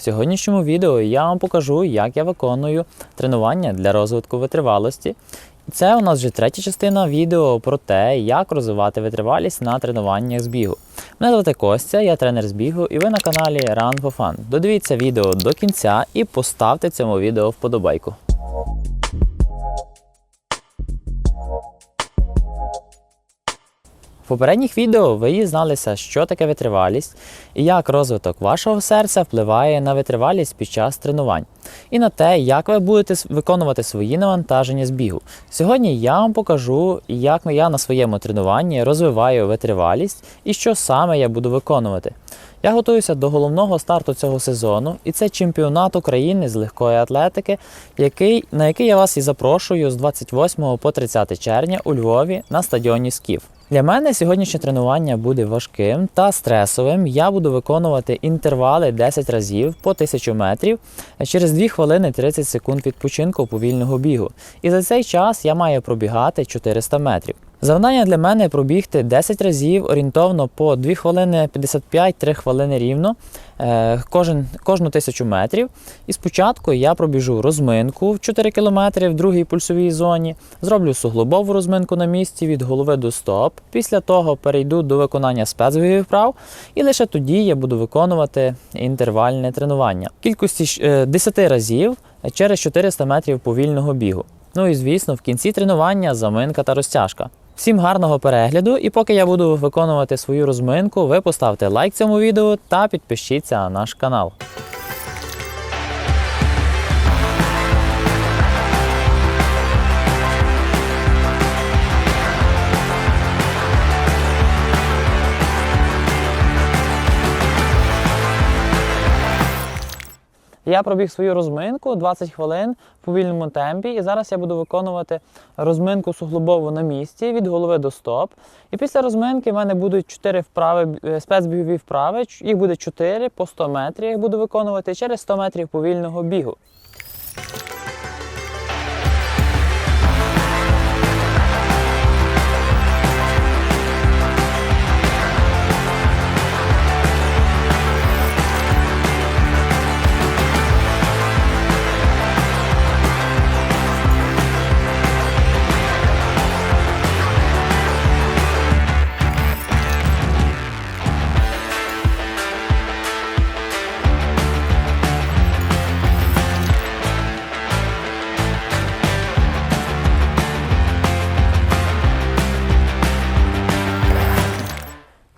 В сьогоднішньому відео я вам покажу, як я виконую тренування для розвитку витривалості. Це у нас вже третя частина відео про те, як розвивати витривалість на тренуваннях з бігу. Мене звати Костя, я тренер з бігу, і ви на каналі Run for Fun. Додивіться відео до кінця і поставте цьому відео вподобайку. Попередніх відео ви дізналися, що таке витривалість і як розвиток вашого серця впливає на витривалість під час тренувань, і на те, як ви будете виконувати свої навантаження з бігу. Сьогодні я вам покажу, як я на своєму тренуванні розвиваю витривалість і що саме я буду виконувати. Я готуюся до головного старту цього сезону, і це чемпіонат України з легкої атлетики, який, на який я вас і запрошую з 28 по 30 червня у Львові на стадіоні Скіф. Для мене сьогоднішнє тренування буде важким та стресовим. Я буду виконувати інтервали 10 разів по 1000 метрів через 2 хвилини 30 секунд відпочинку повільного бігу. І за цей час я маю пробігати 400 метрів. Завдання для мене пробігти 10 разів орієнтовно по 2 хвилини 55-3 хвилини рівно е, кожен, кожну тисячу метрів. І спочатку я пробіжу розминку в 4 км в другій пульсовій зоні, зроблю суглобову розминку на місці від голови до стоп. Після того перейду до виконання спецбігів вправ, і лише тоді я буду виконувати інтервальне тренування. Кількості е, 10 разів через 400 метрів повільного бігу. Ну і звісно, в кінці тренування заминка та розтяжка. Всім гарного перегляду, і поки я буду виконувати свою розминку, ви поставте лайк цьому відео та підпишіться на наш канал. Я пробіг свою розминку 20 хвилин в повільному темпі, і зараз я буду виконувати розминку суглобову на місці від голови до стоп. І після розминки в мене будуть 4 вправи, е, спецбігові вправи. Їх буде 4 по 100 метрів. Я буду виконувати через 100 метрів повільного бігу.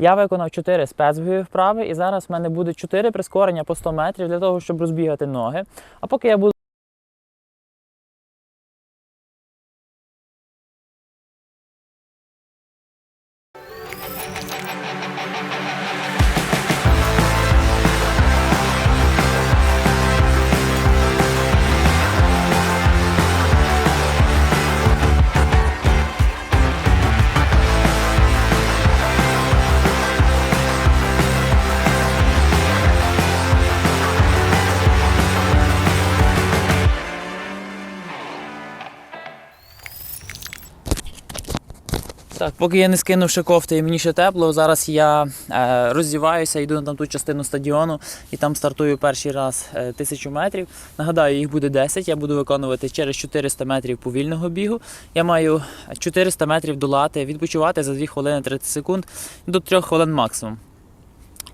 Я виконав 4 спецбігові вправи, і зараз в мене буде 4 прискорення по 100 метрів для того, щоб розбігати ноги. А поки я буду. Так, поки я не скинув ще кофти і мені ще тепло, зараз я е, роздіваюся, йду на ту частину стадіону і там стартую перший раз е, тисячу метрів. Нагадаю, їх буде 10, я буду виконувати через 400 метрів повільного бігу. Я маю 400 метрів долати, відпочивати за 2 хвилини 30 секунд до 3 хвилин максимум.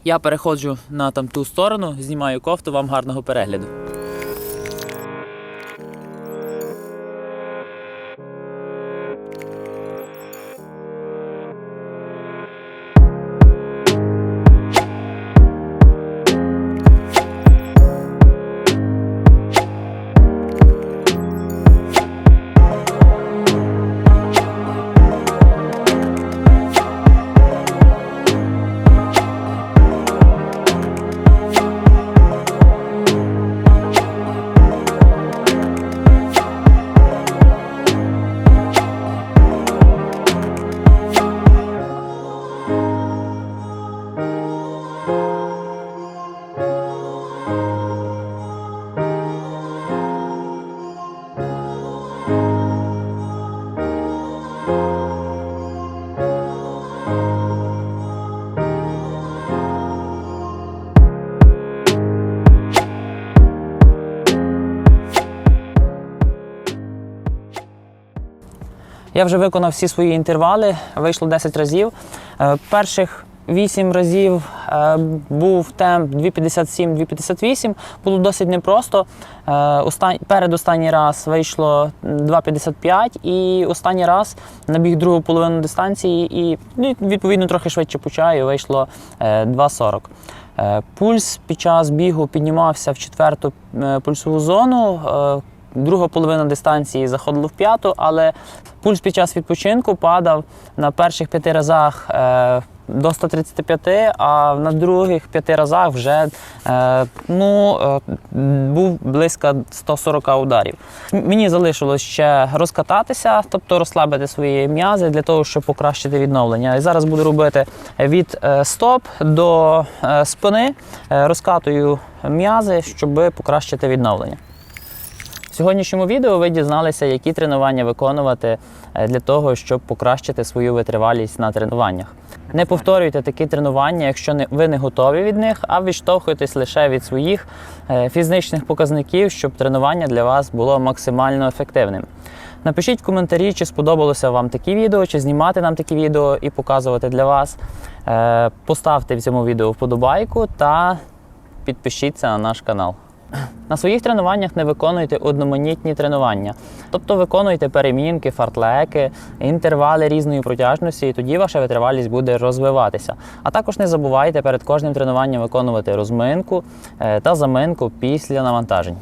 Я переходжу на там ту сторону, знімаю кофту, вам гарного перегляду. Я вже виконав всі свої інтервали, вийшло 10 разів. Е, Перших 8 разів е, був темп 2,57-2,58. Було досить непросто. Е, остан- Передостанній раз вийшло 2,55 і останній раз набіг другу половину дистанції і ну, відповідно трохи швидше по чаю вийшло е, 2,40. Е, Пульс під час бігу піднімався в четверту пульсову зону. Друга половина дистанції заходила в п'яту, але пульс під час відпочинку падав на перших п'яти разах е, до 135, а на других п'яти разах вже е, ну, е, був близько 140 ударів. Мені залишилось ще розкататися, тобто розслабити свої м'язи для того, щоб покращити відновлення. І зараз буду робити від стоп до спини, розкатую м'язи, щоб покращити відновлення. Сьогоднішньому відео ви дізналися, які тренування виконувати е, для того, щоб покращити свою витривалість на тренуваннях. Не повторюйте такі тренування, якщо ви не готові від них, а відштовхуйтесь лише від своїх е, фізичних показників, щоб тренування для вас було максимально ефективним. Напишіть в коментарі, чи сподобалося вам такі відео, чи знімати нам такі відео і показувати для вас. Е, Поставте в цьому відео вподобайку та підпишіться на наш канал. На своїх тренуваннях не виконуйте одноманітні тренування, тобто виконуйте перемінки, фартлеки, інтервали різної протяжності, і тоді ваша витривалість буде розвиватися. А також не забувайте перед кожним тренуванням виконувати розминку е, та заминку після навантажень.